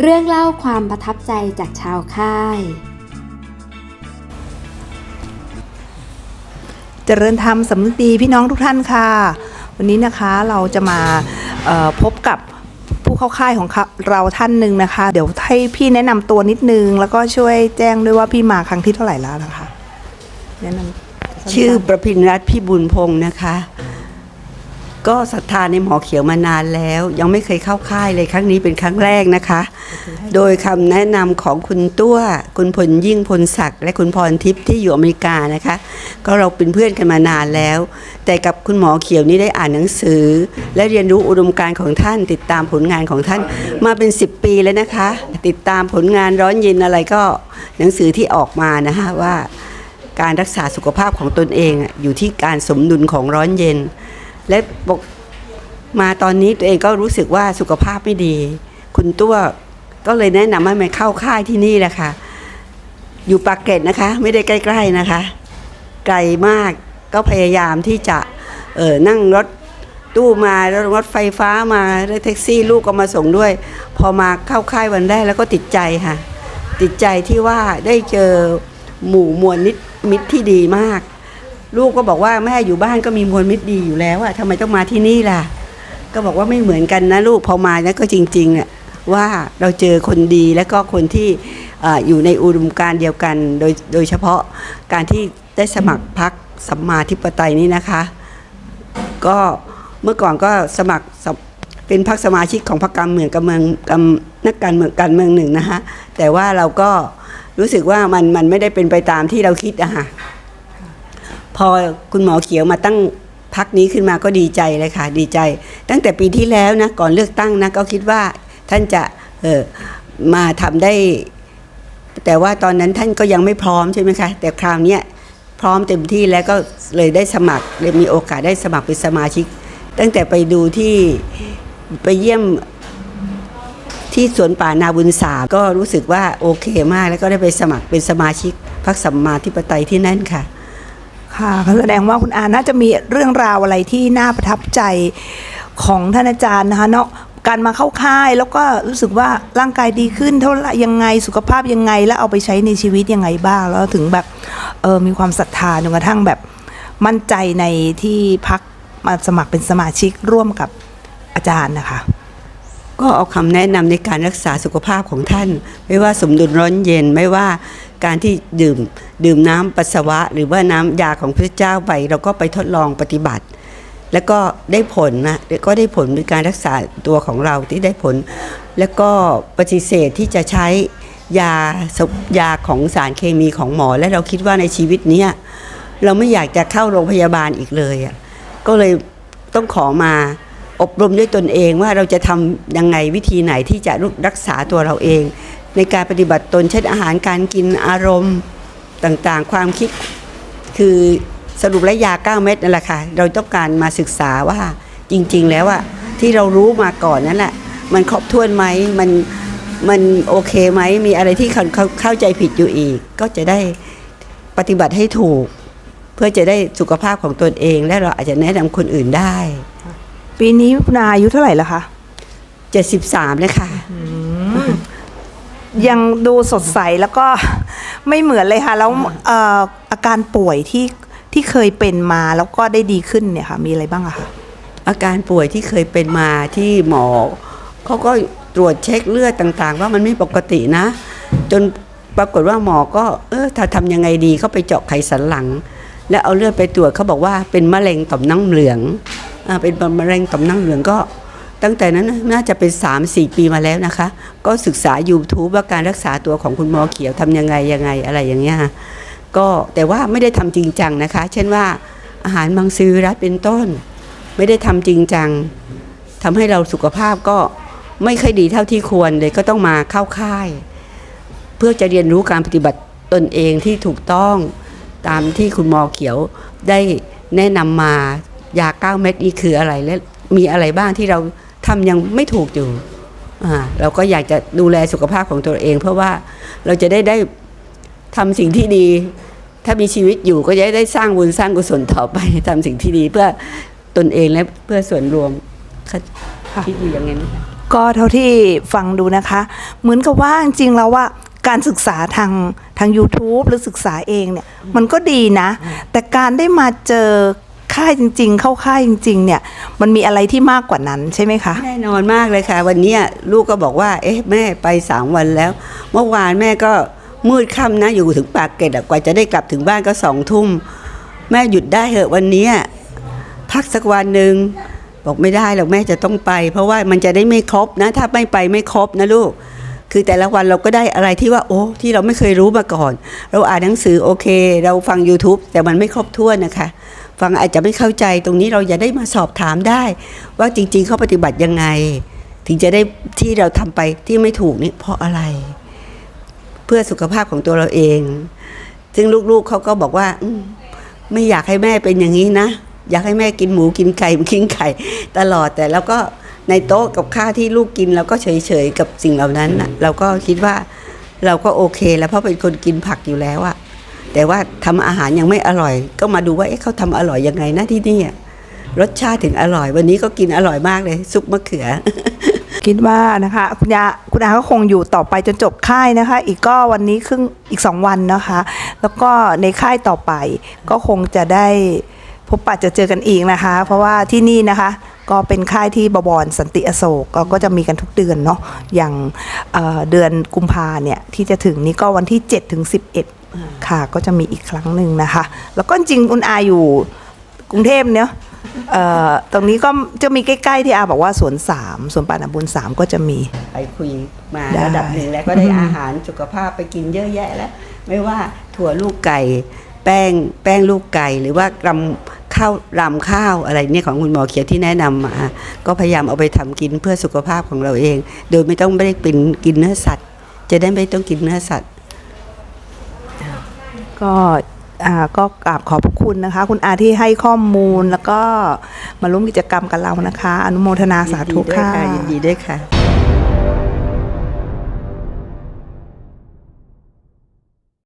เรื่องเล่าความประทับใจจากชาวค่าย เจริญธรรมสำนึกดีพี่น้องทุกท่านค่ะ วันนี้นะคะเราจะมาเอ่อพบกับผู้เข้าค่ายของเราท่านหนึ่งนะคะ เดี๋ยวให้พี่แนะนำตัวนิดนึง แล้วก็ช่วยแจ้งด้วยว่าพี่มาครั้งที่เท่าไหร่แล้วนะคะ แนะนำชื่อประพินรัตน์พิบูลพงศ์นะคะ ก็ศรัทธาในหมอเขียวมานานแล้ว ยังไม่เคยเข้าค่ายเลยครั้งนี้เป็นครั้งแรกนะคะ โดยคำแนะนำของคุณตัวคุณพลยิ่งพลศักดิ์และคุณพรทิพย์ที่อยู่อเมริกานะคะ ก็เราเป็นเพื่อนกันมานานแล้ว แต่กับคุณหมอเขียวนี่ได้อ่านหนังสือ และเรียนรู้อุดมการณ์ของท่าน ติดตามผลงานของท่านมาเป็น 10 ปีแล้วนะคะ ติดตามผลงานร้อนเย็นอะไรก็หนังสือที่ออกมานะคะว่าการรักษาสุขภาพของตนเองอะอยู่ที่การสมดุลของร้อนเย็น และบอกมาตอนนี้ตัวเองก็รู้สึกว่าสุขภาพไม่ดี คุณตัวก็เลยแนะนำให้มาเข้าค่ายที่นี่แหละค่ะ อยู่ปากเกร็ดนะคะ ไม่ได้ใกล้ ๆนะคะ ไกลมากก็พยายามที่จะเออนั่งรถตู้มาแล้วรถไฟฟ้ามาแล้วแท็กซี่ลูกก็มาส่งด้วย พอมาเข้าค่ายวันแรกแล้วก็ติดใจค่ะ ติดใจที่ว่าได้เจอหมู่มวลนิดมิตรที่ดีมาก ลูกก็บอกว่าแม่อยู่บ้านก็มีมวลมิตรดีอยู่แล้วอะทำไมต้องมาที่นี่ล่ะ ก็บอกว่าไม่เหมือนกันนะลูกพอมาแล้วก็จริงๆอะว่าเราเจอคนดีและก็คนที่เอออยู่ในอุดมการณ์เดียวกัน โดยโดยเฉพาะการที่ได้สมัครพักสัมมาธิปไตยนี่นะคะ ก็เมื่อก่อนก็สมัครสมเป็นพรรคสมาชิกของพรรคการเมืองการเมืองการนักการเมืองการเมืองหนึ่งนะคะแต่ว่าเราก็รู้สึกว่ามันมันไม่ได้เป็นไปตามที่เราคิดอะค่ะ พอคุณหมอเขียวมาตั้งพักนี้ขึ้นมาก็ดีใจเลยค่ะ ดีใจ ตั้งแต่ปีที่แล้วนะก่อนเลือกตั้งนะก็คิดว่าท่านจะเออมาทำได้ แต่ว่าตอนนั้นท่านก็ยังไม่พร้อมใช่ไหมคะ แต่คราวนี้พร้อมเต็มที่แล้วก็เลยได้สมัครเลยมีโอกาสได้สมัครเป็นสมาชิก ตั้งแต่ไปดูที่ไปเยี่ยมที่สวนป่านาบุญสาก็รู้สึกว่าโอเคมาก แล้วก็ได้ไปสมัครเป็นสมาชิกพรรคสัมมาธิปไตยที่นั่นค่ะ ค่ะก็แสดงว่าคุณอาน่าจะมีเรื่องราวอะไรที่น่าประทับใจของท่านอาจารย์นะคะเนาะการมาเข้าค่ายแล้วก็รู้สึกว่าร่างกายดีขึ้นเท่าไหร่ยังไงสุขภาพยังไงแล้วเอาไปใช้ในชีวิตยังไงบ้าง แล้วถึงแบบเออมีความศรัทธาจนกระทั่งแบบมั่นใจในที่พักมาสมัครเป็นสมาชิกร่วมกับอาจารย์นะคะ ก็เอาคำแนะนำในการรักษาสุขภาพของท่าน ไม่ว่าสมดุลร้อนเย็นไม่ว่าการที่ดื่มดื่มน้ำปัสสาวะ หรือว่าน้ำยาของพระเจ้าไปเราก็ไปทดลองปฏิบัติ แล้วก็ได้ผลนะก็ได้ผลในการรักษาตัวของเราที่ได้ผล แล้วก็ปฏิเสธที่จะใช้ยาสยาของสารเคมีของหมอ และเราคิดว่าในชีวิตนี้เราไม่อยากจะเข้าโรงพยาบาลอีกเลยอะก็เลยต้องขอมาอบรมด้วยตนเองว่าเราจะทำยังไงวิธีไหนที่จะรักษาตัวเราเอง ในการปฏิบัติตนเช่นอาหารการกินอารมณ์ต่างๆ ความคิดคือสรุปและยา 9 เม็ดนั่นแหละค่ะ เราต้องการมาศึกษาว่าจริงๆ แล้วอะที่เรารู้มาก่อนนั่นแหละ มันครบถ้วนไหมมันมันโอเคไหมมีอะไรที่เขาเขาเข้าใจผิดอยู่อีก ก็จะได้ปฏิบัติให้ถูก เพื่อจะได้สุขภาพของตนเอง และเราอาจจะแนะนำคนอื่นได้ ปีนี้คุณอาอายุเท่าไหร่แล้วคะ 73เลยค่ะ ยังดูสดใสแล้วก็ไม่เหมือนเลยค่ะ แล้วเอ่ออาการป่วยที่ที่เคยเป็นมาแล้วก็ได้ดีขึ้นเนี่ยค่ะมีอะไรบ้างอะคะอาการป่วยที่เคยเป็นมาที่หมอเขาก็ตรวจเช็คเลือดต่างๆ ว่ามันไม่ปกตินะ จนปรากฏว่าหมอก็เออถ้าทำยังไงดีเขาไปเจาะไขสันหลัง แล้วเอาเลือดไปตรวจเขาบอกว่าเป็นมะเร็งต่อมน้ำเหลืองอ่าเป็นมะเร็งต่อมน้ำเหลืองก็ ตั้งแต่นั้นน่าจะเป็น 3-4 ปีมาแล้วนะคะ ก็ศึกษา YouTube ว่าการรักษาตัวของคุณหมอเขียวทำยังไงยังไงอะไรอย่างเงี้ยค่ะก็แต่ว่าไม่ได้ทำจริงจังนะคะ เช่นว่าอาหารมังสวิรัตเป็นต้น ไม่ได้ทำจริงจังทำให้เราสุขภาพก็ไม่ค่อยดีเท่าที่ควรเลยก็ต้องมาเข้าค่าย เพื่อจะเรียนรู้การปฏิบัติตนเองที่ถูกต้องตามที่คุณหมอเขียวได้แนะนำมายาเก้าเม็ดนี้คืออะไรและมีอะไรบ้างที่เรา ทำยังไม่ถูกอยู่อ่าเราก็อยากจะดูแลสุขภาพของตัวเอง เพราะว่าเราจะได้ได้ทำสิ่งที่ดี ถ้ามีชีวิตอยู่ก็จะได้สร้างบุญสร้างกุศลต่อไปทำสิ่งที่ดีเพื่อตนเองและเพื่อส่วนรวมค่ะค่ะคิดอยู่อย่างนั้นค่ะก็เท่าที่ฟังดูนะคะ เหมือนกับว่าจริงๆแล้วว่าการศึกษาทางทาง YouTube หรือศึกษาเองเนี่ยมันก็ดีนะ แต่การได้มาเจอ ค่ายจริง ๆ เข้าค่ายจริง ๆ เนี่ย มันมีอะไรที่มากกว่านั้นใช่ไหมคะ แน่นอนมากเลยค่ะ วันเนี้ยลูกก็บอกว่า เอ๊ะแม่ไปสามวันแล้ว เมื่อวานแม่ก็มืดค่ำนะอยู่ถึงปากเกร็ดอะกว่าจะได้กลับถึงบ้านก็สองทุ่ม แม่หยุดได้เหอะวันเนี้ยพักสักวันหนึ่งบอกไม่ได้หรอกแม่จะต้องไป เพราะว่ามันจะได้ไม่ครบนะ ถ้าไม่ไปไม่ครบนะลูก คือแต่ละวันเราก็ได้อะไรที่ว่า โอ้ที่เราไม่เคยรู้มาก่อน เราอ่านหนังสือโอเค เราฟัง YouTube แต่มันไม่ครบถ้วนนะคะ ฟังอาจจะไม่เข้าใจตรงนี้เราจะได้มาสอบถามได้ ว่าจริง ๆ เขาปฏิบัติยังไง ถึงจะได้ที่เราทำไปที่ไม่ถูกนี่เพราะอะไร เพื่อสุขภาพของตัวเราเอง ซึ่งลูกๆเขาก็บอกว่าไม่อยากให้แม่เป็นอย่างนี้นะอยากให้แม่กินหมูกินไก่กินไข่ตลอดแต่เราก็ในโต๊ะกับข้าวที่ลูกกินเราก็เฉยๆกับสิ่งเหล่านั้นเราก็คิดว่าเราก็โอเค แล้วเพราะเป็นคนกินผักอยู่แล้วอะ แต่ว่าทำอาหารยังไม่อร่อย ก็มาดูว่าเอ๊ะเขาทำอร่อยยังไงนะที่นี่รสชาติถึงอร่อย วันนี้ก็กินอร่อยมากเลย ซุปมะเขือ คิดว่านะคะ คุณยาคุณอาก็คงอยู่ต่อไปจนจบค่ายนะคะ อีกก็วันนี้ครึ่งอีกสองวันนะคะ แล้วก็ในค่ายต่อไปก็คงจะได้พบปะจะเจอกันอีกนะคะ เพราะว่าที่นี่นะคะก็เป็นค่ายที่บวรสันติอโศกก็ก็จะมีกันทุกเดือนเนาะอย่างเเดือนกุมภาเนี่ยที่จะถึงนี้ก็วันที่7ถึง11 ค่ะก็จะมีอีกครั้งหนึ่งนะคะ แล้วก็จริงๆคุณอาอยู่กรุงเทพเนาะเอ่อตรงนี้ก็จะมีใกล้ๆที่อาบอกว่าสวนสามสวนป่านาบุญสามก็จะมี ไปคุยมาได้ระดับหนึ่งแล้วก็ได้อาหารสุขภาพไปกินเยอะแยะแล้ว ไม่ว่าถั่วลูกไก่ แป้งแป้งลูกไก่ หรือว่ากรำข้าวรำข้าวอะไรเนี่ยของคุณหมอเขียวที่แนะนำมา ก็พยายามเอาไปทำกินเพื่อสุขภาพของเราเอง โดยไม่ต้องไม่ได้เป็นกินเนื้อสัตว์ จะได้ไม่ต้องกินเนื้อสัตว์ ก็อ่าก็กราบขอบคุณนะคะ คุณอาที่ให้ข้อมูลแล้วก็มาร่วมกิจกรรมกับเรานะคะ อนุโมทนาสาธุค่ะยินดีด้วยค่ะ